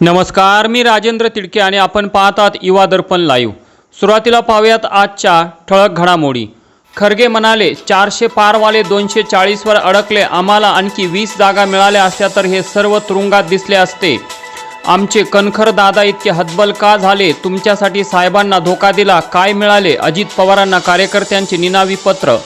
नमस्कार मी राजेंद्र तिडके आणि आपण पाहतात युवा दर्पण लाईव्ह सुरुवातीला पाहूयात आजच्या ठळक घडामोडी. खरगे म्हणाले चारशे पारवाले दोनशे चाळीसवर अडकले आम्हाला आणखी वीस जागा मिळाल्या असत्या तर हे सर्व तुरुंगात दिसले असते. आमचे कणखर दादा इतके हतबल का झाले? तुमच्यासाठी साहेबांना धोका दिला काय मिळाले? अजित पवारांना कार्यकर्त्यांचे निनावी पत्र.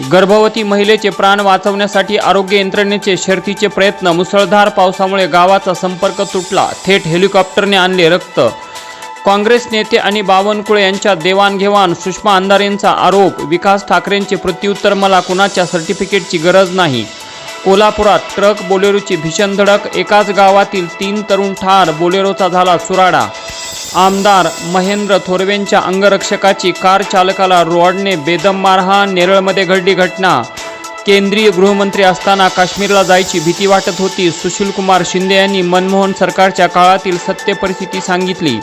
गर्भवती महिलेचे प्राण वाचवण्यासाठी आरोग्य यंत्रणेचे शर्थीचे प्रयत्न मुसळधार पावसामुळे गावाचा संपर्क तुटला थेट हेलिकॉप्टरने आणले रक्त. काँग्रेस नेते आणि बावनकुळे यांच्या देवाणघेवाण सुषमा अंधारेंचा आरोप विकास ठाकरेंचे प्रत्युत्तर मला कुणाच्या सर्टिफिकेटची गरज नाही. कोल्हापुरात ट्रक बोलेरोची भीषण धडक एकाच गावातील तीन तरुण ठार बोलेरोचा झाला सुराडा आमदार महेंद्र थोरवेंच्या अंगरक्षकाची कार चालकाला रॉडने बेदम मारहाण नेरळमध्ये घडली घटना. केंद्रीय गृहमंत्री असताना काश्मीरला जायची भीती वाटत होती सुशीलकुमार शिंदे यांनी मनमोहन सरकारच्या काळातील सत्य परिस्थिती सांगितली.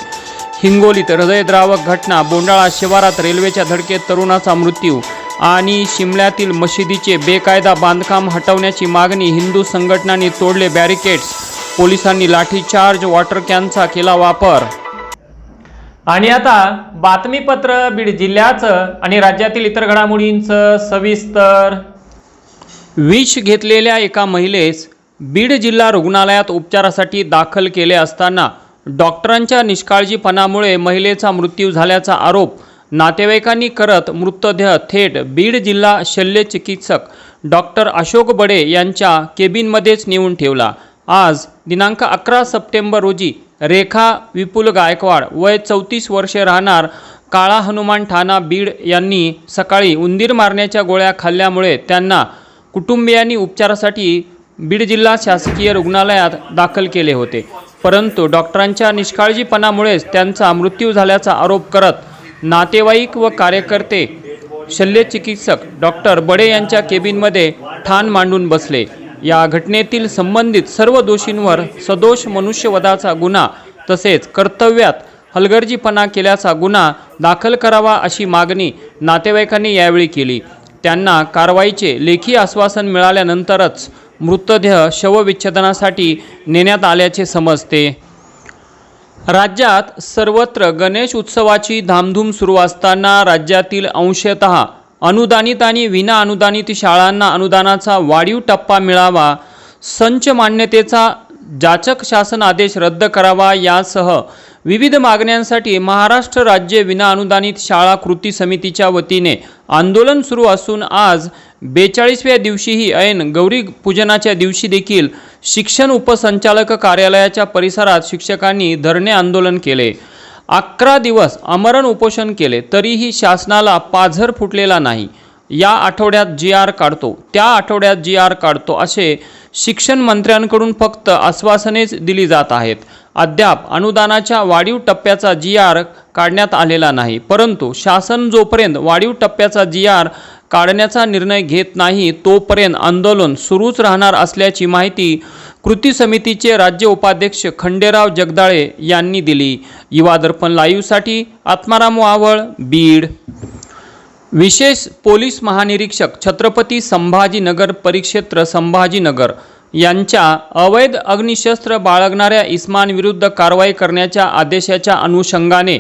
हिंगोलीत हृदयद्रावक घटना बोंडाळा शिवारात रेल्वेच्या धडकेत तरुणाचा मृत्यू आणि शिमल्यातील मशिदीचे बेकायदा बांधकाम हटवण्याची मागणी हिंदू संघटनांनी तोडले बॅरिकेड्स. पोलिसांनी लाठीचार्ज वॉटर कॅनचा केला वापर. आणि आता बातमीपत्र बीड जिल्ह्याचं आणि राज्यातील इतर घडामोडींचं सविस्तर. विष घेतलेल्या एका महिलेस बीड जिल्हा रुग्णालयात उपचारासाठी दाखल केले असताना डॉक्टरांच्या निष्काळजीपणामुळे महिलेचा मृत्यू झाल्याचा आरोप नातेवाईकांनी करत मृतदेह थेट बीड जिल्हा शल्य चिकित्सक डॉक्टर अशोक बडे यांच्या केबिनमध्येच नेऊन ठेवला. आज दिनांक अकरा सप्टेंबर रोजी रेखा विपुल गायकवाड वय चौतीस वर्षे राहणार काळा हनुमान ठाणा बीड यांनी सकाळी उंदीर मारण्याच्या गोळ्या खाल्ल्यामुळे त्यांना कुटुंबियांनी उपचारासाठी बीड जिल्हा शासकीय रुग्णालयात दाखल केले होते. परंतु डॉक्टरांच्या निष्काळजीपणामुळेच त्यांचा मृत्यू झाल्याचा आरोप करत नातेवाईक व कार्यकर्ते शल्यचिकित्सक डॉक्टर बडे यांच्या केबिनमध्ये ठाण मांडून बसले. या घटनेतील संबंधित सर्व दोषींवर सदोष मनुष्यवधाचा गुन्हा तसेच कर्तव्यात हलगर्जीपणा केल्याचा गुन्हा दाखल करावा अशी मागणी नातेवाईकांनी यावेळी केली. त्यांना कारवाईचे लेखी आश्वासन मिळाल्यानंतरच मृतदेह शवविच्छेदनासाठी नेण्यात आल्याचे समजते. राज्यात सर्वत्र गणेश उत्सवाची धामधूम सुरू असताना राज्यातील अंशतः अनुदानित आणि विना अनुदानित शाळांना अनुदानाचा वाढीव टप्पा मिळावा संच मान्यतेचा जाचक शासन आदेश रद्द करावा यासह विविध मागण्यांसाठी महाराष्ट्र राज्य विना अनुदानित शाळा कृती समितीच्या वतीने आंदोलन सुरू असून आज बेचाळीसव्या दिवशीही ऐन गौरी पूजनाच्या दिवशी देखील शिक्षण उपसंचालक कार्यालयाच्या परिसरात शिक्षकांनी धरणे आंदोलन केले. अकरा दिवस आमरण उपोषण केले तरीही शासनाला पाझर फुटलेला नाही. या आठवड्यात जी आर काढतो त्या आठवड्यात जी आर काढतो असे शिक्षण मंत्र्यांकडून फक्त आश्वासनेच दिली जात आहेत. अद्याप अनुदानाच्या वाढीव टप्प्याचा जी आर काढण्यात आलेला नाही परंतु शासन जोपर्यंत वाढीव टप्प्याचा जी आर काढण्याचा निर्णय घेत नाही तोपर्यंत आंदोलन सुरूच राहणार असल्याची माहिती कृती समितीचे राज्य उपाध्यक्ष खंडेराव जगदाळे यांनी दिली. युवा दर्पण लाईव्हसाठी आत्माराम वावळ बीड. विशेष पोलीस महानिरीक्षक छत्रपती संभाजीनगर परिक्षेत्र संभाजीनगर यांच्या अवैध अग्निशस्त्र बाळगणाऱ्या इस्मानविरुद्ध कारवाई करण्याच्या आदेशाच्या अनुषंगाने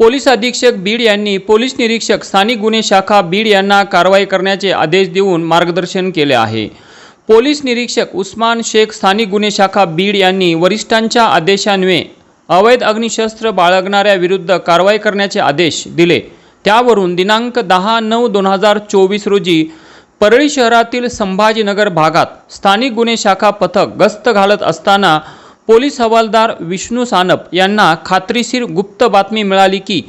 पोलीस अधीक्षक बीड यांनी पोलीस निरीक्षक स्थानिक गुन्हे शाखा बीड यांना कारवाई करण्याचे आदेश देऊन मार्गदर्शन केले आहे. पोलीस निरीक्षक उस्मान शेख स्थानिक गुन्हे शाखा बीड यांनी वरिष्ठांच्या आदेशान्वये अवैध अग्निशस्त्र बाळगणाऱ्या विरुद्ध कारवाई करण्याचे आदेश दिले. त्यावरून दिनांक दहा नऊ दोन हजार चोवीस रोजी परळी शहरातील संभाजीनगर भागात स्थानिक गुन्हे शाखा पथक गस्त घालत असताना पोलीस हवालदार विष्णू सानप यांना खात्रीशीर गुप्त बातमी मिळाली की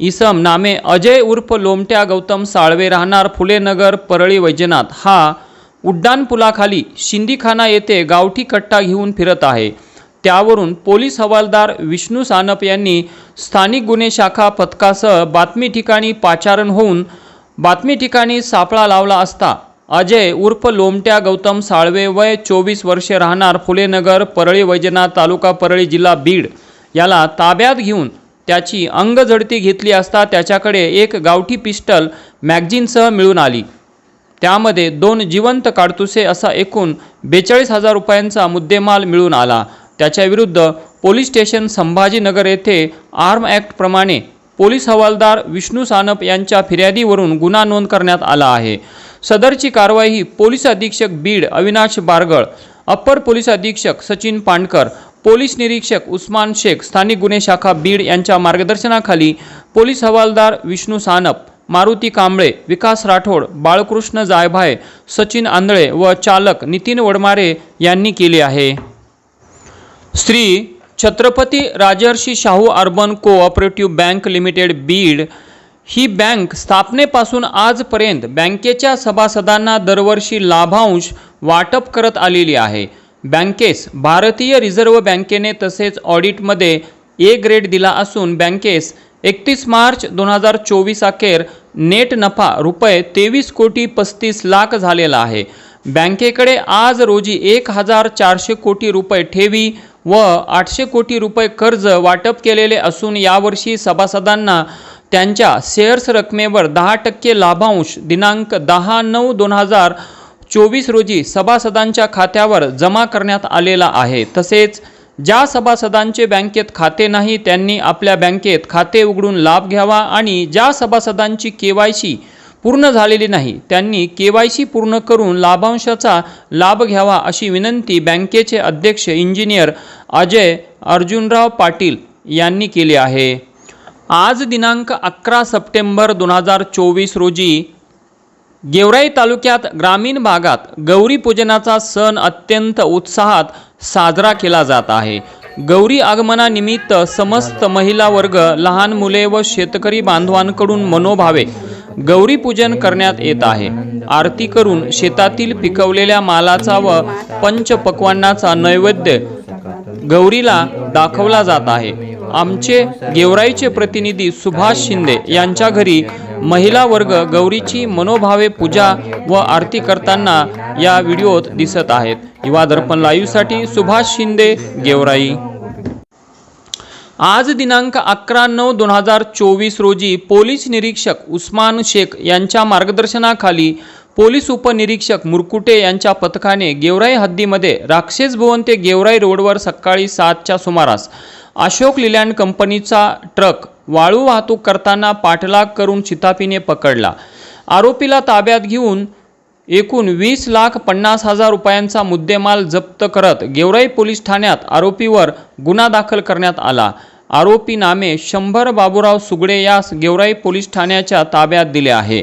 इसम नामे अजय उर्फ लोमट्या गौतम साळवे राहणार फुलेनगर परळी वैजनाथ. हा उड्डाणपुलाखाली शिंदीखाना येथे गावठी कट्टा घेऊन फिरत आहे. त्यावरून पोलीस हवालदार विष्णू सानप यांनी स्थानिक गुन्हे शाखा पथकासह बातमी ठिकाणी पाचारण होऊन बातमी ठिकाणी सापळा लावला असता. अजय उर्फ लोमट्या गौतम साळवे वय चोवीस वर्षे राहणार फुलेनगर परळी वैजनाथ तालुका परळी जिल्हा बीड. याला ताब्यात घेऊन त्याची अंगझडती घेतली असता त्याच्याकडे एक गावठी पिस्टल मॅगझिनसह मिळून आली. त्यामध्ये दोन जिवंत काडतुसे असा एकूण बेचाळीस हजार रुपयांचा मुद्देमाल मिळून आला. त्याच्याविरुद्ध पोलीस स्टेशन संभाजीनगर येथे आर्म ॲक्टप्रमाणे पोलीस हवालदार विष्णू सानप यांच्या फिर्यादीवरून गुन्हा नोंद करण्यात आला आहे. सदरची कारवाई ही पोलीस अधीक्षक बीड अविनाश बारगळ अप्पर पोलीस अधीक्षक सचिन पांडकर पोलीस निरीक्षक उस्मान शेख स्थानिक गुन्हे शाखा बीड यांच्या मार्गदर्शनाखाली पोलीस हवालदार विष्णू सानप मारुती कांबळे विकास राठोड बाळकृष्ण जायभाय सचिन आंधळे व चालक नितीन वडमारे यांनी केली आहे. Shri Chhatrapati Rajarshi Shahu urban cooperative bank limited Beed ही बँक स्थापनेपासून आजपर्यंत बँकेच्या सभासदांना दरवर्षी लाभांश वाटप करत आलेली आहे. बँकेस भारतीय रिझर्व्ह बँकेने तसेच ऑडिटमध्ये ए ग्रेड दिला असून बँकेस एकतीस मार्च दोन हजार चोवीस अखेर नेट नफा रुपये तेवीस कोटी पस्तीस लाख झालेला आहे. बँकेकडे आज रोजी एक हजार चारशे कोटी रुपये ठेवी व आठशे कोटी रुपये कर्ज वाटप केलेले असून यावर्षी सभासदांना त्यांच्या शेअर्स रकमेवर दहा टक्के लाभांश दिनांक दहा नऊ दोन हजार चोवीस रोजी सभासदांच्या खात्यावर जमा करण्यात आलेला आहे. तसेच ज्या सभासदांचे बँकेत खाते नाही त्यांनी आपल्या बँकेत खाते उघडून लाभ घ्यावा आणि ज्या सभासदांची के वाय सी पूर्ण झालेली नाही त्यांनी के वाय सी पूर्ण करून लाभांशाचा लाभ घ्यावा अशी विनंती बँकेचे अध्यक्ष इंजिनियर अजय अर्जुनराव पाटील यांनी केली आहे. आज दिनांक अकरा सप्टेंबर दोन हजार चोवीस रोजी गेवराई तालुक्यात ग्रामीण भागात गौरी पूजनाचा सण अत्यंत उत्साहात साजरा केला जात आहे. गौरी आगमनानिमित्त समस्त महिला वर्ग लहान मुले व शेतकरी बांधवांकडून मनोभावे गौरी पूजन करण्यात येत आहे. आरती करून शेतातील पिकवलेल्या मालाचा व पंचपक्वांनाचा नैवेद्य गौरीला दाखवला जात आहे. आमचे गेवराईचे प्रतिनिधी सुभाष शिंदे यांच्या घरी महिला वर्ग गौरीची मनोभावे पूजा व आरती करताना या व्हिडिओत दिसत आहेत. युवा दर्पण लाईव्हसाठी सुभाष शिंदे गेवराई. आज दिनांक अकरा नऊ दोन हजार चोवीस रोजी पोलीस निरीक्षक उस्मान शेख यांच्या मार्गदर्शनाखाली पोलीस उपनिरीक्षक मुरकुटे यांच्या पथकाने गेवराई हद्दीमध्ये राक्षस भुवन ते गेवराई रोडवर सकाळी सातच्या सुमारास अशोक लिलँड कंपनीचा ट्रक वाळू वाहतूक करताना पाठलाग करून चितापीने पकडला. आरोपीला ताब्यात घेऊन एकूण वीस लाख पन्नास हजार रुपयांचा मुद्देमाल जप्त करत गेवराई पोलीस ठाण्यात आरोपीवर गुन्हा दाखल करण्यात आला. आरोपी नामे शंभर बाबूराव सुगडे यास गेवराई पोलीस ठाण्याच्या ताब्यात दिले आहे.